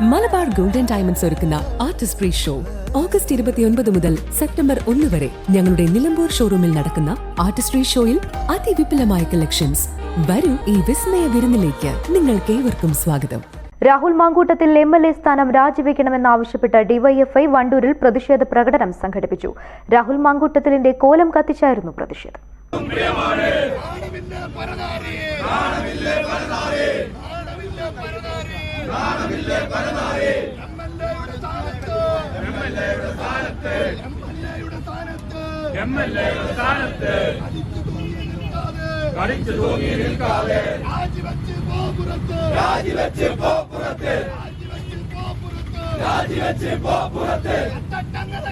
Malabar golden diamonds ഒരുക്കുന്ന artist free show. August ഇരുപത്തിയൊൻപത് മുതൽ സെപ്റ്റംബർ ഒന്ന് വരെ ഞങ്ങളുടെ നിലമ്പൂർ ഷോറൂമിൽ നടക്കുന്ന ആർട്ടിസ്ട്രി ഫ്രീ ഷോയിൽ അതിവിപുലമായ കളക്ഷൻസ്. വരൂ ഈ വിസ്മയ വിരുന്നിലേക്ക്. നിങ്ങൾക്ക് ഏവർക്കും സ്വാഗതം. Rahul Mamkootathil M L A സ്ഥാനം രാജിവെക്കണമെന്നാവശ്യപ്പെട്ട് ഡിവൈഎഫ്ഐ വണ്ടൂരിൽ പ്രതിഷേധ പ്രകടനം സംഘടിപ്പിച്ചു. രാഹുൽ മാങ്കൂട്ടത്തിലിന്റെ കോലം കത്തിച്ചായിരുന്നു പ്രതിഷേധം. എംഎൽഎയുടെ സ്ഥാനത്ത്. കളിച്ചു തൂങ്ങി നിൽക്കാതെ. രാജിവെച്ച് പോ പുറത്ത് രാജിവെച്ച് പോ പുറത്ത് കത്തട്ടങ്ങനെ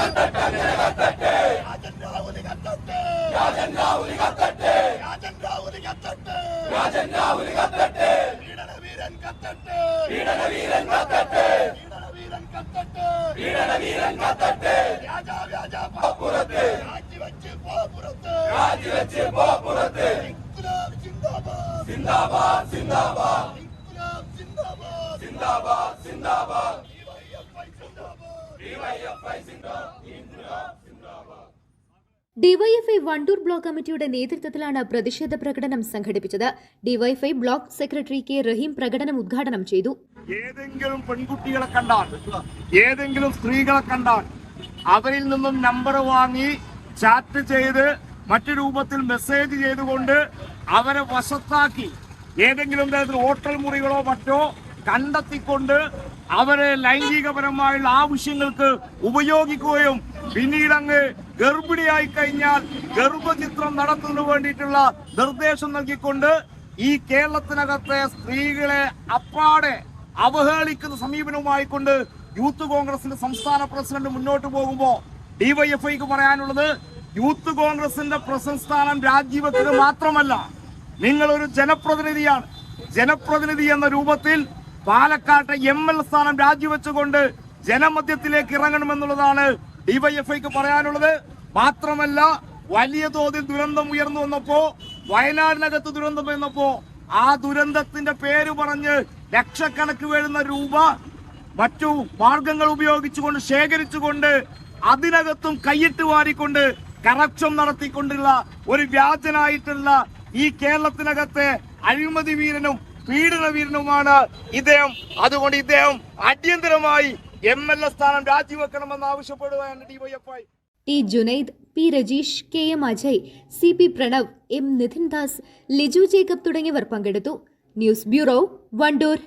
കത്തട്ടെ രാജൻ രാഹുലി കത്തട്ടെ. രാജൻ രാഹുലി കത്തട്ടെ. രാജൻ രാഹുലി കത്തട്ടെ. പീഡനവീരൻ കത്തട്ടെ. പീഡനവീരൻ കത്തട്ടെ. പീഡനവീരൻ കത്തട്ടെ. പീഡനവീരൻ കത്തട്ടെ. രാജാ രാജാ പോ പുറത്ത് രാജിവെച്ച് പോ പുറത്ത് രാജിവെച്ച് പോ പുറത്ത് ഇൻക്ലാബ് സിന്ദാബാദ് സിന്ദാബാദ്. സിന്ദാബാദ് സിന്ദാബാദ്. സിന്ദാബാദ് സിന്ദാബാദ് സിന്ദാബാദ് ഡിവൈഎഫ്ഐ സിന്ദാബാദ് ഇൻക്ലാബ് സിന്ദാബാദ് ഡിവൈഎഫ്ഐ വണ്ടൂർ ബ്ലോക്ക് കമ്മിറ്റിയുടെ നേതൃത്വത്തിലാണ് പ്രതിഷേധ പ്രകടനം സംഘടിപ്പിച്ചത്. DYFI block secretary K Raheem പ്രകടനം ഉദ്ഘാടനം ചെയ്തു. ഏതെങ്കിലും പെൺകുട്ടികളെ കണ്ടാൽ ഏതെങ്കിലും സ്ത്രീകളെ കണ്ടാൽ അവരിൽ നിന്നും നമ്പർ വാങ്ങി ചാറ്റ് ചെയ്ത് മറ്റു രൂപത്തിൽ മെസ്സേജ് ചെയ്തുകൊണ്ട് അവരെ വശത്താക്കി ഏതെങ്കിലും തരത്തിൽ ഹോട്ടൽ മുറികളോ മറ്റോ കണ്ടെത്തിക്കൊണ്ട് അവരെ ലൈംഗികപരമായുള്ള ആവശ്യങ്ങൾക്ക് ഉപയോഗിക്കുകയും പിന്നീട് അങ്ങ് ഗർഭിണിയായി കഴിഞ്ഞാൽ ഗർഭചിത്രം നടത്തുന്നതിന് വേണ്ടിയിട്ടുള്ള നിർദ്ദേശം നൽകിക്കൊണ്ട് ഈ കേരളത്തിനകത്തെ സ്ത്രീകളെ അപ്പാടെ അവഹേളിക്കുന്ന സമീപനവുമായി കൊണ്ട് യൂത്ത് കോൺഗ്രസിന്റെ സംസ്ഥാന പ്രസിഡന്റ് മുന്നോട്ട് പോകുമ്പോൾ ഡിവൈഎഫ്ഐക്ക് പറയാനുള്ളത് യൂത്ത് കോൺഗ്രസിന്റെ പ്രസിഡന്റ് സ്ഥാനം രാജിവെക്കുക മാത്രമല്ല നിങ്ങൾ ഒരു ജനപ്രതിനിധിയാണ്. ജനപ്രതിനിധി എന്ന രൂപത്തിൽ പാലക്കാട്ടെ എം എൽ സ്ഥാനം രാജിവെച്ചുകൊണ്ട് ജനമധ്യത്തിലേക്ക് ഇറങ്ങണമെന്നുള്ളതാണ് ഡിവൈഎഫ്ഐക്ക് പറയാനുള്ളത്. മാത്രമല്ല വലിയ തോതിൽ ദുരന്തം ഉയർന്നു വന്നപ്പോ വയനാടിനകത്ത് ദുരന്തം വന്നപ്പോ ആ ദുരന്തത്തിന്റെ പേര് പറഞ്ഞ് ലക്ഷക്കണക്ക് വരുന്ന രൂപ മറ്റു മാർഗങ്ങൾ ഉപയോഗിച്ചുകൊണ്ട് ശേഖരിച്ചുകൊണ്ട് അതിനകത്തും കൈയിട്ട് വാരിക്കൊണ്ട് കറപ്ഷൻ നടത്തിക്കൊണ്ടുള്ള ഒരു വ്യാജനായിട്ടുള്ള ഈ കേരളത്തിനകത്തെ അഴിമതി വീരനും പീഡന വീരനുമാണ് ഇദ്ദേഹം. അതുകൊണ്ട് ഇദ്ദേഹം അടിയന്തരമായി എം എൽ എ സ്ഥാനം രാജിവെക്കണമെന്ന് ആവശ്യപ്പെടുകയാണ് DYFI T Junaid P Rajeesh K M Ajay C P Pranav M Nithin Das Liju Jacob തുടങ്ങിയവർ പങ്കെടുത്തു. News bureau Wandoor.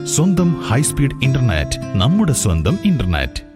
സ്വന്തം ഹൈസ്പീഡ് ഇന്റർനെറ്റ് നമ്മുടെ സ്വന്തം ഇന്റർനെറ്റ്.